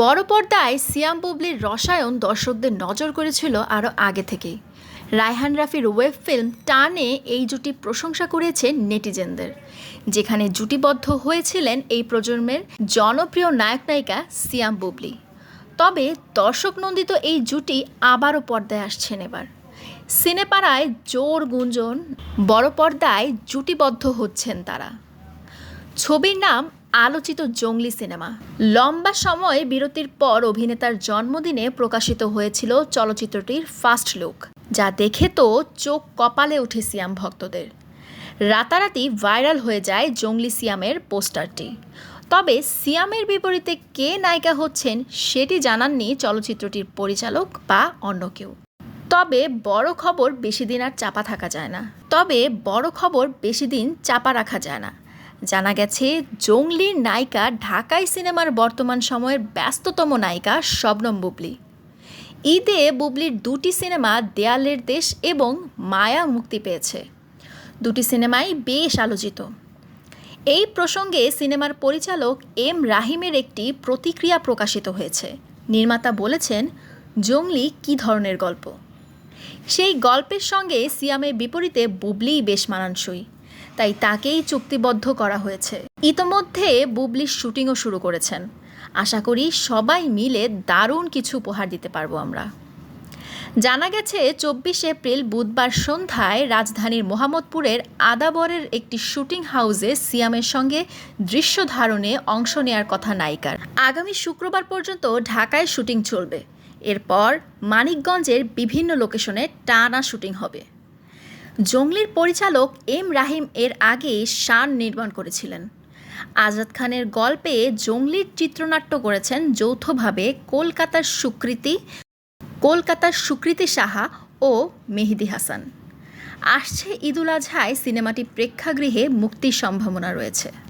বড় পর্দায় সিয়াম বুবলির রসায়ন দর্শকদের নজর করেছিল আরও আগে থেকেই। রায়হান রাফির ওয়েব ফিল্ম টানে এই জুটি প্রশংসা করেছে নেটিজেনদের, যেখানে জুটিবদ্ধ হয়েছিলেন এই প্রজন্মের জনপ্রিয় নায়ক নায়িকা সিয়াম বুবলি। তবে দর্শক নন্দিত এই জুটি আবারও পর্দায় আসছেন এবার। সিনেপাড়ায় জোর গুঞ্জন, বড় পর্দায় জুটিবদ্ধ হচ্ছেন তারা। ছবির নাম আলোচিত জঙ্গলি সিনেমা। লম্বা সময় বিরতির পর অভিনেতার জন্মদিনে প্রকাশিত হয়েছিল চলচ্চিত্রটির ফার্স্ট লুক, যা দেখে তো চোখ কপালে উঠে সিয়াম ভক্তদের। রাতারাতি ভাইরাল হয়ে যায় জঙ্গলি সিয়ামের পোস্টারটি। তবে সিয়ামের বিপরীতে কে নায়িকা হচ্ছেন সেটি জানাননি চলচ্চিত্রটির পরিচালক বা অন্য কেউ। তবে বড় খবর বেশি দিন আর চাপা থাকা যায় না। তবে বড় খবর বেশি দিন চাপা রাখা যায় না। জানা গেছে জঙ্গলির নায়িকা ঢাকাই সিনেমার বর্তমান সময়ের ব্যস্ততম নায়িকা শবনম বুবলি। ঈদে বুবলির দুটি সিনেমা দেয়ালের দেশ এবং মায়া মুক্তি পেয়েছে। দুটি সিনেমাই বেশ আলোচিত। এই প্রসঙ্গে সিনেমার পরিচালক এম রাহিমের একটি প্রতিক্রিয়া প্রকাশিত হয়েছে। নির্মাতা বলেছেন, জঙ্গলি কী ধরনের গল্প? সেই গল্পের সঙ্গে সিয়ামের বিপরীতে বুবলিই বেশ মানানসই। তাই তাকেই চুক্তিবদ্ধ করা হয়েছে। ইতোমধ্যে বুবলির শুটিংও শুরু করেছেন। আশা করি সবাই মিলে দারুণ কিছু উপহার দিতে পারব আমরা। জানা গেছে, চব্বিশে এপ্রিল বুধবার সন্ধ্যায় রাজধানীর মোহাম্মদপুরের আদাবরের একটি শুটিং হাউসে সিয়ামের সঙ্গে দৃশ্য ধারণে অংশ নেয়ার কথা নায়িকার। আগামী শুক্রবার পর্যন্ত ঢাকায় শুটিং চলবে। এরপর মানিকগঞ্জের বিভিন্ন লোকেশনে টানা শুটিং হবে। জঙ্গলির পরিচালক এম রাহিম এর আগে শান নির্মাণ করেছিলেন। আজাদ খানের গল্পে জঙ্গলির চিত্রনাট্য করেছেন যৌথভাবে কলকাতার সুকৃতি কলকাতার সুকৃতি সাহা ও মেহেদি হাসান। আসছে ঈদুল আজহায় সিনেমাটি প্রেক্ষাগৃহে মুক্তির সম্ভাবনা রয়েছে।